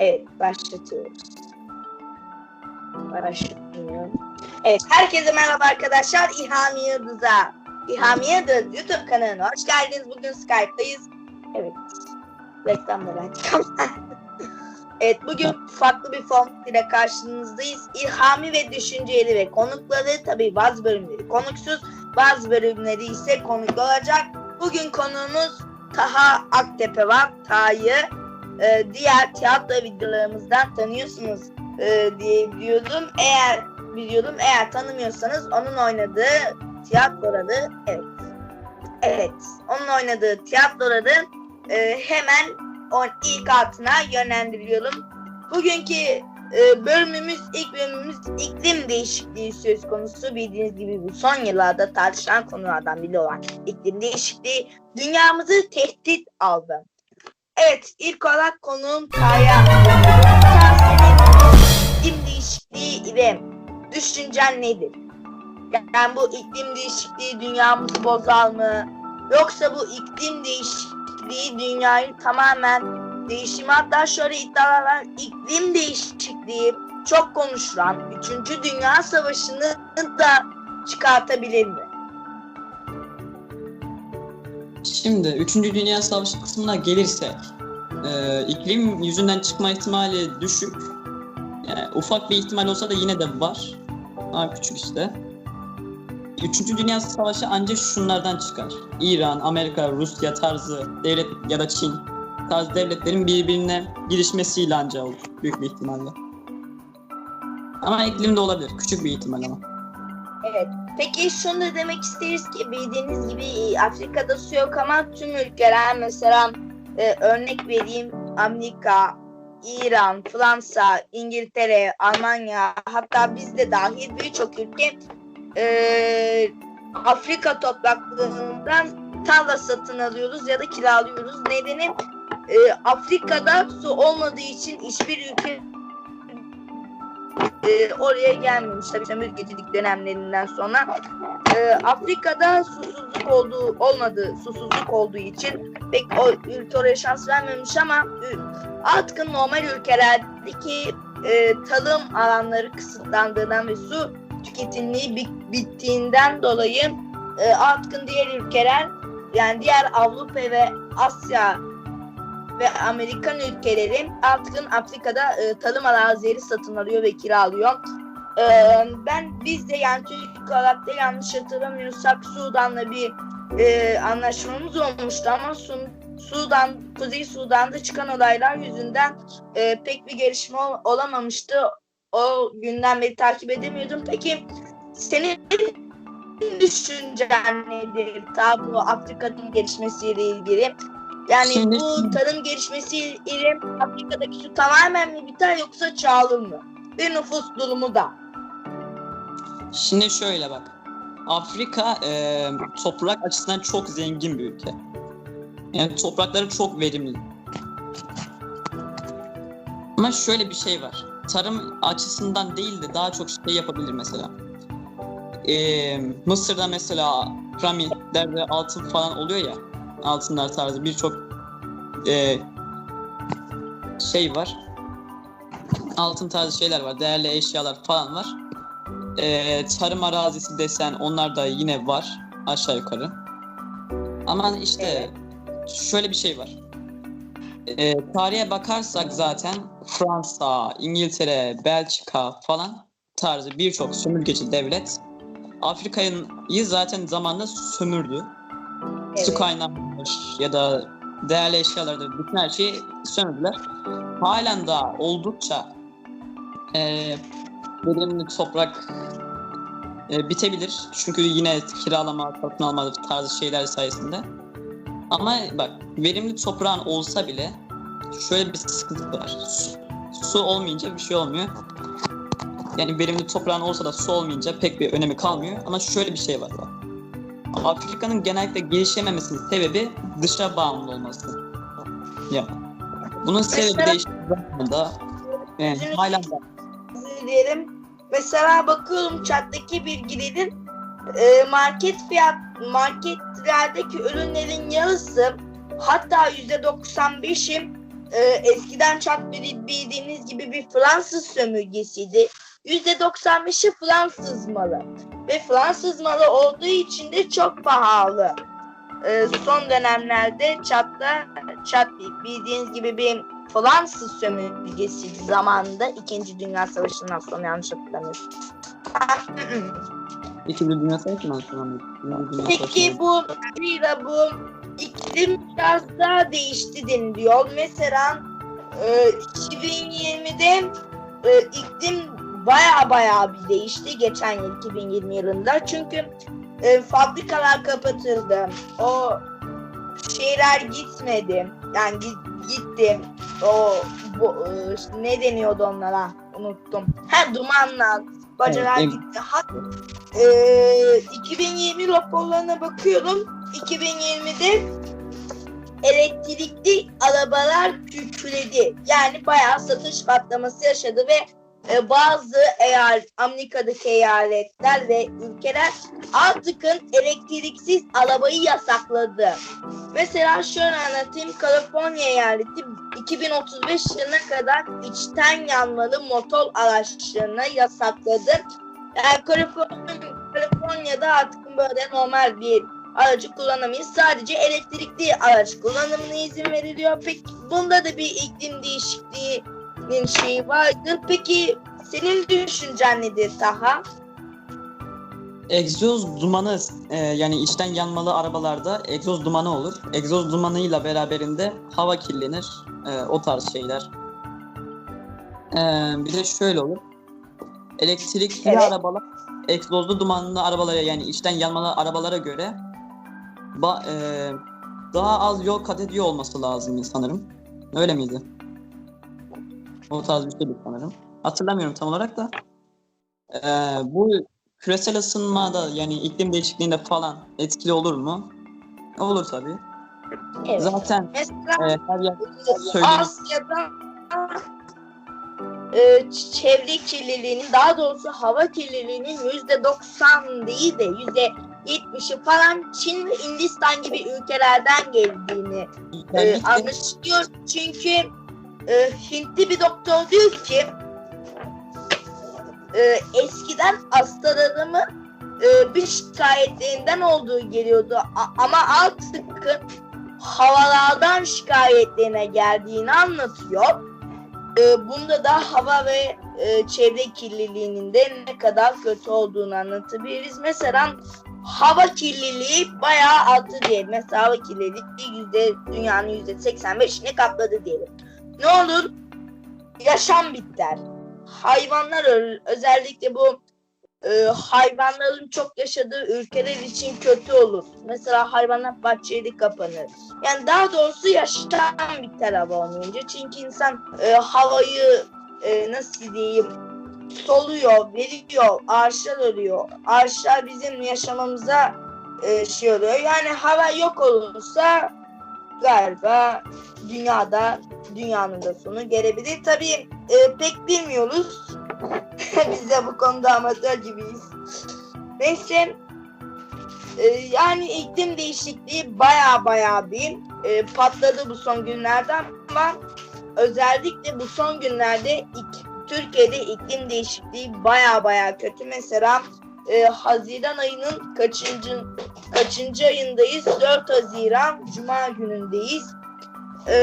Evet başlatıyoruz. Başlatıyorum. Evet herkese merhaba arkadaşlar. İlhami Yıldız'a. İlhami Yıldız YouTube kanalına hoş geldiniz. Bugün Skype'dayız. Evet. Reklamları açtık evet bugün farklı bir format ile karşınızdayız. İlhami ve düşünceli ve konukları tabii bazı bölümleri konuksuz bazı bölümleri ise konuklu olacak. Bugün konuğumuz Taha Aktepe var. Taha'yı e, diğer tiyatro videolarımızdan tanıyorsunuz e, diye biliyordum. Eğer biliyordum. Eğer tanımıyorsanız onun oynadığı tiyatroları evet. Evet. Onun oynadığı tiyatroları e, hemen on ilk altına yönlendiriyorum. Bugünkü e, bölümümüz, ilk bölümümüz iklim değişikliği söz konusu. Bildiğiniz gibi bu son yıllarda tartışılan konulardan biri olan iklim değişikliği dünyamızı tehdit aldı. Evet, ilk olarak konuğum Kaya. Senin iklim değişikliği ile düşüncen nedir? Yani bu iklim değişikliği dünyamızı bozar mı? Yoksa bu iklim değişikliği dünyayı tamamen değişimi hatta şöyle iddialar var. İklim değişikliği çok konuşulan 3. Dünya Savaşı'nı da çıkartabilir mi? Şimdi 3. Dünya Savaşı kısmına gelirsek e, iklim yüzünden çıkma ihtimali düşük. Yani ufak bir ihtimal olsa da yine de var. Ama küçük işte. 3. Dünya Savaşı ancak şunlardan çıkar. İran, Amerika, Rusya tarzı devlet ya da Çin tarzı devletlerin birbirine girişmesiyle ancak olur. Büyük bir ihtimalle. Ama iklim de olabilir. Küçük bir ihtimal ama. Evet. Peki şunu da demek isteriz ki bildiğiniz gibi Afrika'da su yok ama tüm ülkeler mesela e, örnek vereyim Amerika, İran, Fransa, İngiltere, Almanya hatta biz de dahil birçok ülke e, Afrika topraklarından tarla satın alıyoruz ya da kiralıyoruz. Nedeni e, Afrika'da su olmadığı için hiçbir ülke e, oraya gelmemiş tabii sömürgecilik dönemlerinden sonra. E, Afrika'da susuzluk olduğu olmadığı susuzluk olduğu için pek o ülke oraya şans vermemiş ama artık normal ülkelerdeki e, tarım alanları kısıtlandığından ve su tüketimliği bit- bittiğinden dolayı e, artık diğer ülkeler yani diğer Avrupa ve Asya ve Amerikan ülkeleri artık Afrika'da e, tarım arazileri satın alıyor ve kiralıyor. E, ben biz de yani Türk olarak da yanlış hatırlamıyorsak Sudan'la bir e, anlaşmamız olmuştu ama Sun, Sudan, Kuzey Sudan'da çıkan olaylar yüzünden e, pek bir gelişme ol- olamamıştı. O günden beri takip edemiyordum. Peki senin düşüncen nedir? Ta bu Afrika'nın gelişmesiyle ilgili. Yani Şimdi- bu tarım gelişmesiyle Afrika'daki su tamamen mi biter yoksa çoğalır mı? Ve nüfus durumu da. Şimdi şöyle bak. Afrika e, toprak açısından çok zengin bir ülke. Yani toprakları çok verimli. Ama şöyle bir şey var. Tarım açısından değil de daha çok şey yapabilir mesela. E, Mısır'da mesela piramitlerde altın falan oluyor ya. Altınlar tarzı birçok e, şey var. Altın tarzı şeyler var. Değerli eşyalar falan var. Ee, tarım arazisi desen onlar da yine var aşağı yukarı. Ama işte şöyle bir şey var. Ee, tarihe bakarsak zaten Fransa, İngiltere, Belçika falan tarzı birçok sömürgeci devlet Afrika'yı zaten zamanında sömürdü. Su Evet. kaynakları ya da değerli eşyalarda bütün her şeyi sömürdüler. Halen daha oldukça e, verimli toprak e, bitebilir. Çünkü yine kiralama, satın alma tarzı şeyler sayesinde. Ama bak verimli toprağın olsa bile şöyle bir sıkıntı var. Su, su olmayınca bir şey olmuyor. Yani verimli toprağın olsa da su olmayınca pek bir önemi kalmıyor. Ama şöyle bir şey var bak. Afrika'nın genellikle gelişememesinin sebebi dışa bağımlı olması. Ya. Bunun sebebi de işte Üzülüm- halen özür dilerim. Mesela bakıyorum chattaki bilgilerin e, market fiyat marketlerdeki ürünlerin yarısı hatta yüzde 95'i e, eskiden çat bildiğiniz gibi bir Fransız sömürgesiydi. %95'i Fransız malı. Ve Fransız malı olduğu için de çok pahalı. E, son dönemlerde çatta çat bildiğiniz gibi bir Fransız sömürgesiydi zamanında 2. Dünya Savaşı'ndan sonra yanlış hatırlamıyorsam. İkinci Dünya Savaşı'ndan sonra mı? İkinci Peki bu bir bu iklim biraz daha değişti deniliyor. Mesela e, 2020'de e, iklim baya baya bir değişti geçen yıl 2020 yılında. Çünkü e, fabrikalar kapatıldı. O şeyler gitmedi. Yani gi- gitti. O bu, e, ne deniyordu onlara? Unuttum. Ha dumanlar. Bacalar Evet, gitti. Hat, e, 2020 raporlarına bakıyorum. 2020'de elektrikli arabalar küçüledi. Yani bayağı satış patlaması yaşadı ve bazı eğer Amerika'daki eyaletler ve ülkeler artıkın elektriksiz arabayı yasakladı. Mesela şöyle anlatayım. Kaliforniya eyaleti 2035 yılına kadar içten yanmalı motor araçlarını yasakladı. Yani Kaliforniya, Kaliforniya'da artık böyle normal bir aracı kullanamayız. Sadece elektrikli araç kullanımına izin veriliyor. Peki bunda da bir iklim değişikliğinin şeyi vardır. Peki senin düşüncen nedir Taha? Egzoz dumanı e, yani içten yanmalı arabalarda egzoz dumanı olur. Egzoz dumanıyla beraberinde hava kirlenir. E, o tarz şeyler. E, bir de şöyle olur. Elektrikli Evet. arabalar egzozlu dumanlı arabalara yani içten yanmalı arabalara göre ba- e, daha az yol kat ediyor olması lazım sanırım. Öyle miydi? O tarz bir şeydi sanırım. Hatırlamıyorum tam olarak da. E, bu küresel ısınmada yani iklim değişikliğinde falan etkili olur mu? Olur tabii. Evet. Zaten Mesela e, her yer söyleyeyim. Asya'da e, çevre kirliliğinin daha doğrusu hava kirliliğinin yüzde 90 değil de yüzde 70'i falan Çin ve Hindistan gibi ülkelerden geldiğini e, anlaşılıyor. Çünkü e, Hintli bir doktor diyor ki e, eskiden hastalarımı e, bir şikayetlerinden olduğu geliyordu A- ama artık havalardan şikayetlerine geldiğini anlatıyor. E, bunda da hava ve e, çevre kirliliğinin de ne kadar kötü olduğunu anlatabiliriz. Mesela hava kirliliği bayağı arttı diyelim. Mesela hava kirliliği yüzde, dünyanın yüzde 85'ini kapladı diyelim. Ne olur? Yaşam biter. Hayvanlar ölür. Özellikle bu e, hayvanların çok yaşadığı ülkeler için kötü olur. Mesela hayvanlar bahçeli kapanır. Yani daha doğrusu yaşam biter hava olmayınca. Çünkü insan e, havayı e, nasıl diyeyim soluyor, veriyor, ağaçlar ölüyor. Ağaçlar bizim yaşamamıza e, şey oluyor. Yani hava yok olursa galiba dünyada dünyanın da sonu gelebilir. Tabii e, pek bilmiyoruz. Biz de bu konuda amatör gibiyiz. Neyse e, yani iklim değişikliği baya baya bir e, patladı bu son günlerde ama özellikle bu son günlerde ik- Türkiye'de iklim değişikliği baya baya kötü. Mesela e, Haziran ayının kaçıncı kaçıncı ayındayız? 4 Haziran Cuma günündeyiz. E,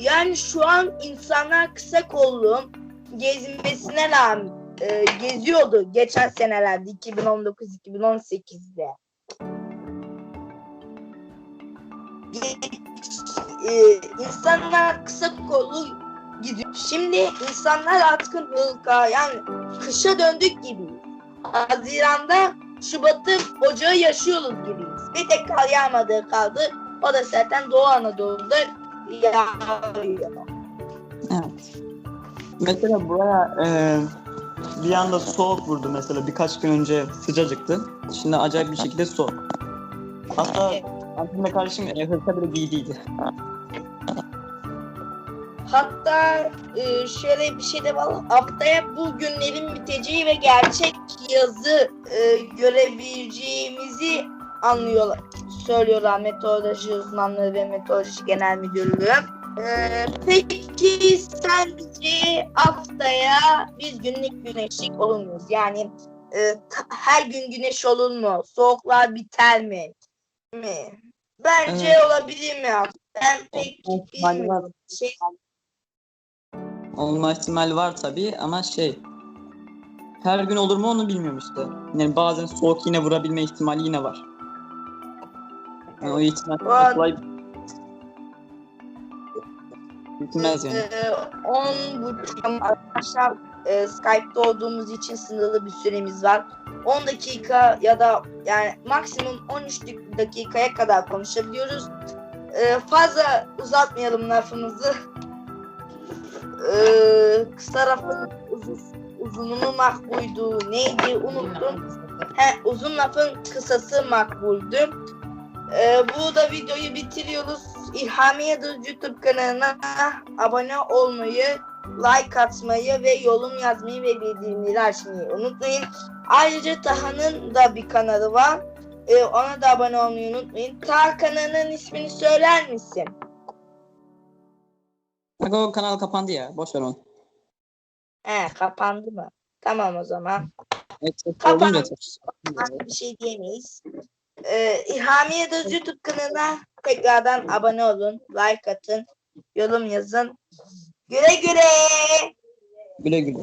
yani şu an insanlar kısa kollu gezmesine rağmen e, geziyordu geçen senelerde 2019-2018'de. e, insanlar kısa kollu gidiyor. Şimdi insanlar artık hılka yani kışa döndük gibiyiz. Haziran'da Şubat'ı Ocağı yaşıyoruz gibiyiz. Bir tek kar yağmadığı kaldı. O da zaten Doğu Anadolu'da yağıyor. Evet. Mesela buraya e, bir anda soğuk vurdu mesela birkaç gün önce sıcacıktı. Şimdi acayip bir şekilde soğuk. Hatta Evet. annemle kardeşim e, hırka bile giydiydi. Hatta e, şöyle bir şey de var. Haftaya bu günlerin biteceği ve gerçek yazı e, görebileceğimizi anlıyorlar. Söylüyorlar meteoroloji uzmanları ve meteoroloji genel müdürlüğü. Ee, peki sence haftaya biz günlük güneşlik olur muyuz? Yani e, her gün güneş olur mu? Soğuklar biter mi? mi? Bence Evet. olabilir mi? Ben pek bilmiyorum. Şey, Olma ihtimali var tabii ama şey her gün olur mu onu bilmiyorum işte. Yani bazen soğuk yine vurabilme ihtimali yine var. Yani o ihtimal kolay bitmez yani. Ee, 10 buçuk arkadaşlar e, Skype'da olduğumuz için sınırlı bir süremiz var. 10 dakika ya da yani maksimum 13 dak- dakikaya kadar konuşabiliyoruz. Ee, fazla uzatmayalım lafımızı. Ee, kısa lafın uzun, uzununu makbuldü. Neydi unuttum. He, uzun lafın kısası makbuldü. Ee, bu da videoyu bitiriyoruz. İlhamiye Dız YouTube kanalına abone olmayı, like atmayı ve yorum yazmayı ve bildirimleri açmayı unutmayın. Ayrıca Taha'nın da bir kanalı var. Ee, ona da abone olmayı unutmayın. Taha kanalının ismini söyler misin? Bak o kanal kapandı ya. Boş ver onu. He kapandı mı? Tamam o zaman. Evet, çok Kapan- olunca Başka bir şey diyemeyiz. Ee, İlhamiye Dız YouTube kanalına tekrardan abone olun, like atın, yorum yazın. Güle güle. Güle güle.